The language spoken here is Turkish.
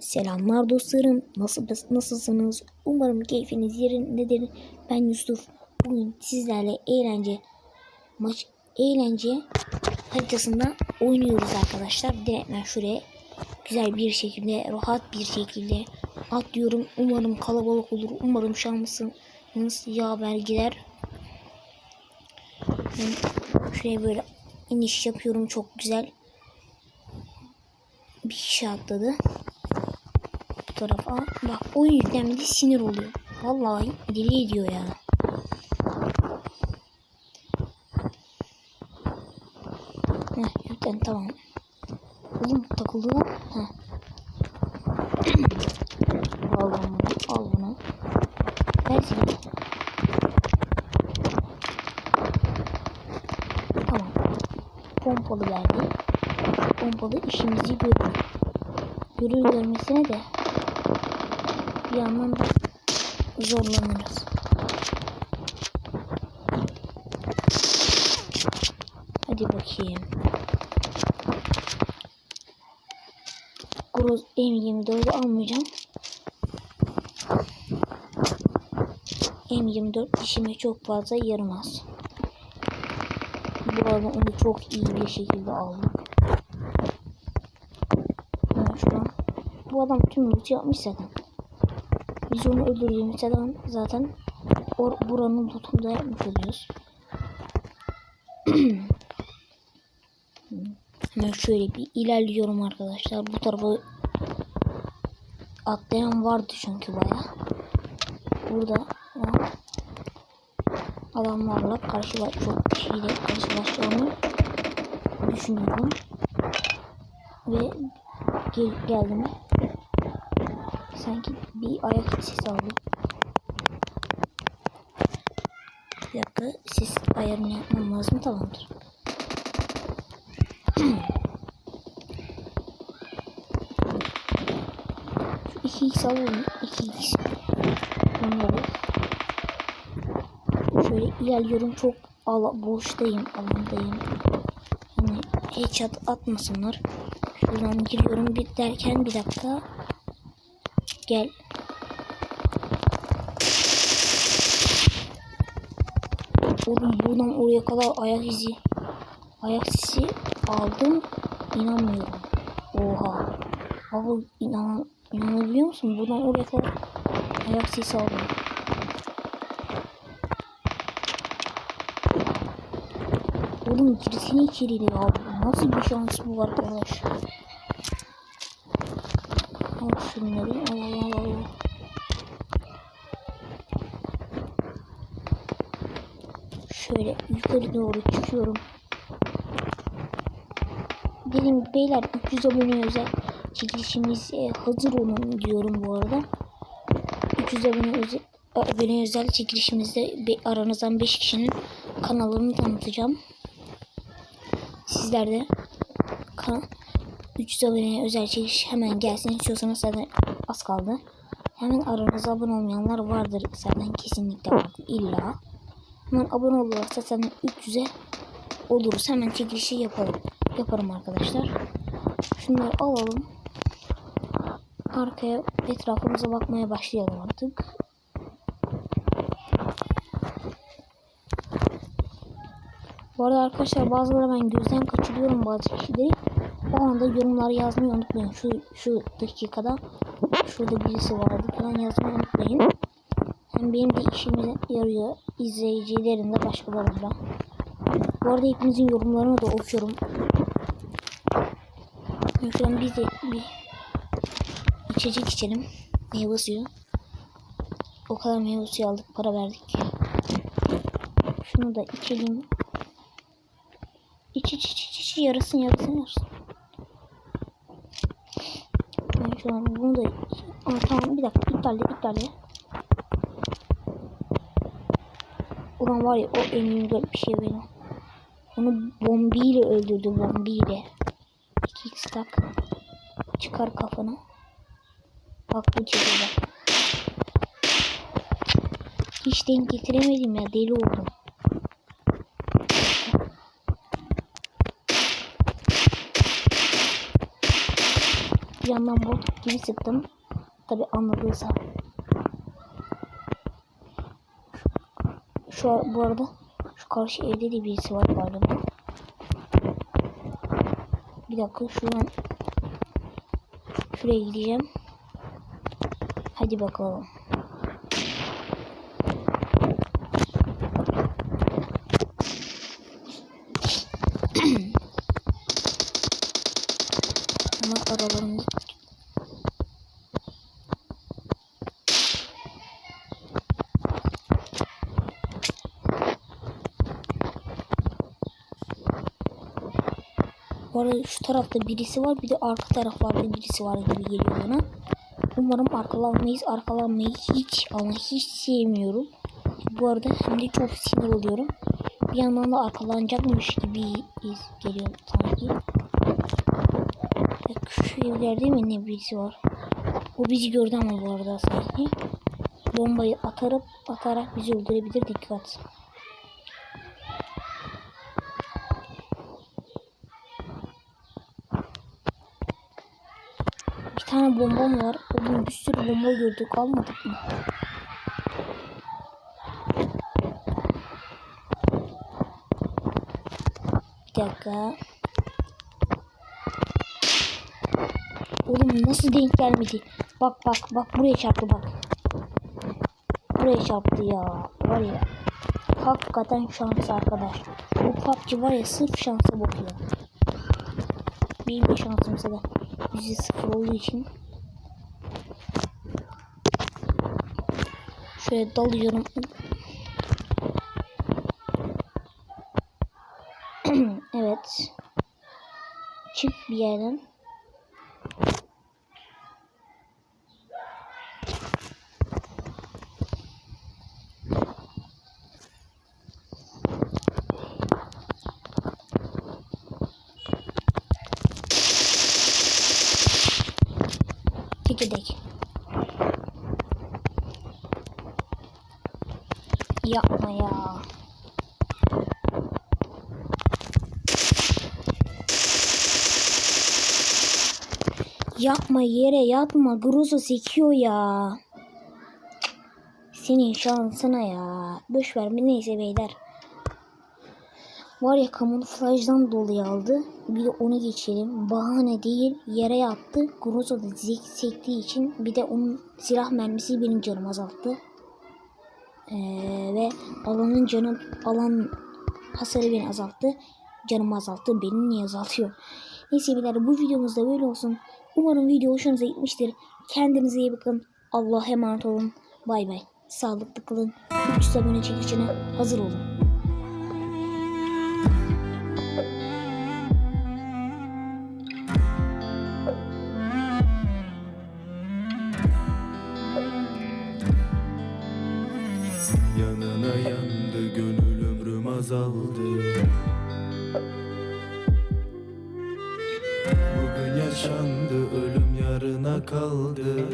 Selamlar dostlarım. Nasıl nasılsınız? Umarım keyfiniz yerindedir. Ben Yusuf. Bugün sizlerle eğlence maç eğlence haritasında oynuyoruz arkadaşlar. Direkt ben şuraya güzel bir şekilde rahat bir şekilde atlıyorum. Umarım kalabalık olur. Umarım şansınız yaver gider. Ben şuraya böyle iniş yapıyorum. Çok güzel. Bir kişi atladı tarafa. Bak o yüzden bir de sinir oluyor. Vallahi deli ediyor ya. Heh, yüklen tamam. Oğlum takıldı lan. Heh. al bunu, al bunu. Silahı. Tamam. Pompalı verdi. Pompalı işimizi görüyor. Görür görmesine de bir yandan da zorlanırız. Hadi bakayım. Groz M24'ü almayacağım. M24 işime çok fazla yaramaz. Bu arada onu çok iyi bir şekilde aldım. Bu adam tüm loot yapmış zaten. Biz onu öldürdüğümüz zaman zaten or buranın lootunu yapmış oluyoruz. Hemen şöyle bir ilerliyorum arkadaşlar. Bu tarafa atlayan vardı çünkü baya. Burada adamlarla karşılaş çok kişiyle karşılaşacağımı düşünüyorum. Ve gel geldim. Sanki bir ayak sesi aldım. Bir dakika ses ayarını yapmam lazım tamamdır. Şu 2x alalım. 2x. Bunları. Şöyle ilerliyorum. Çok ala, boştayım. Alandayım. Hani headshot atmasınlar. Şuradan giriyorum. Bir derken bir dakika. Gel. Oğlum buradan oraya kadar ayak izi ayak sesi aldım. İnanmıyorum. Oha. Abi inan inanabiliyor musun? Buradan oraya kadar ayak sesi aldım. Oğlum girsene içeriye abi. Nasıl bir şans bu arkadaş? Al şunları. Al al al. Şöyle yukarı doğru çıkıyorum. Dedim beyler 300 abone özel çekilişimiz e, hazır olun diyorum bu arada. 300 abone özel abone özel çekilişimizde aranızdan 5 kişinin kanalını tanıtacağım. Sizler de kan 300 abone özel çekiliş hemen gelsin istiyorsanız zaten az kaldı. Hemen aranızda abone olmayanlar vardır zaten kesinlikle vardır illa. Hemen abone olursa zaten 300'e oluruz. Hemen çekilişi yapalım. Yaparım arkadaşlar. Şunları alalım. Arkaya etrafımıza bakmaya başlayalım artık. Bu arada arkadaşlar bazıları ben gözden kaçırıyorum bazı kişileri. O anda yorumları yazmayı unutmayın. Şu şu dakikada şurada birisi vardı falan yazmayı unutmayın. Hem benim de işime yarıyor. İzleyicilerin de başkalarının da. Bu arada hepinizin yorumlarını da okuyorum. Şu an biz de bir içecek içelim. Meyve suyu. O kadar meyve suyu aldık. Para verdik. Şunu da içelim. İç iç iç iç iç yarasın yarasın yarasın. Ben şu an bunu da Aa, tamam bir dakika iptal de iptal de. Ulan var ya o M24 bir şey benim. Onu bombiyle öldürdü bombiyle. 2x tak. Çıkar kafanı. Bak bu çizgi Hiç denk getiremedim ya deli oldum. Bir yandan bot gibi sıktım. Tabi anladıysa. Şu bu arada şu karşı evde de birisi var galiba. Bir dakika şuradan şuraya gideceğim. Hadi bakalım. Ama aralarında Bu arada şu tarafta birisi var bir de arka taraflarda birisi var gibi geliyor bana. Umarım arkalanmayız. Arkalanmayı hiç ama hiç sevmiyorum. Bu arada hem de çok sinir oluyorum. Bir yandan da arkalanacakmış gibi geliyor sanki. Bak şu evlerde mi ne birisi var? O bizi gördü ama bu arada sanki. Bombayı atarıp atarak bizi öldürebilir dikkat. Tane bombam var. Oğlum bir sürü bomba gördük almadık mı? Bir dakika. Oğlum nasıl denk gelmedi? Bak bak bak buraya çarptı bak. Buraya çarptı ya. Var ya. Hakikaten şans arkadaş. Bu PUBG var ya sırf şansa bakıyor. Benim şansımsa da yüzde sıfır olduğu için şöyle dalıyorum. evet. Çık bir yerden. Çekirdek. Yapma ya. Yapma yere yatma. Groza sekiyor ya. Senin şansına ya. Boş ver neyse beyler. Var ya kamuflajdan dolayı aldı. Bir de onu geçelim. Bahane değil yere yattı. Groza da zek için bir de onun silah mermisi benim canımı azalttı. Ee, ve alanın canı alan hasarı beni azalttı. Canımı azalttı. Beni niye azaltıyor? Neyse beyler bu videomuzda böyle olsun. Umarım video hoşunuza gitmiştir. Kendinize iyi bakın. Allah'a emanet olun. Bay bay. Sağlıklı kalın. 300 abone çekişine hazır olun. Yanına yandı gönül ömrüm azaldı. Bugün yaşandı ölüm yarına kaldı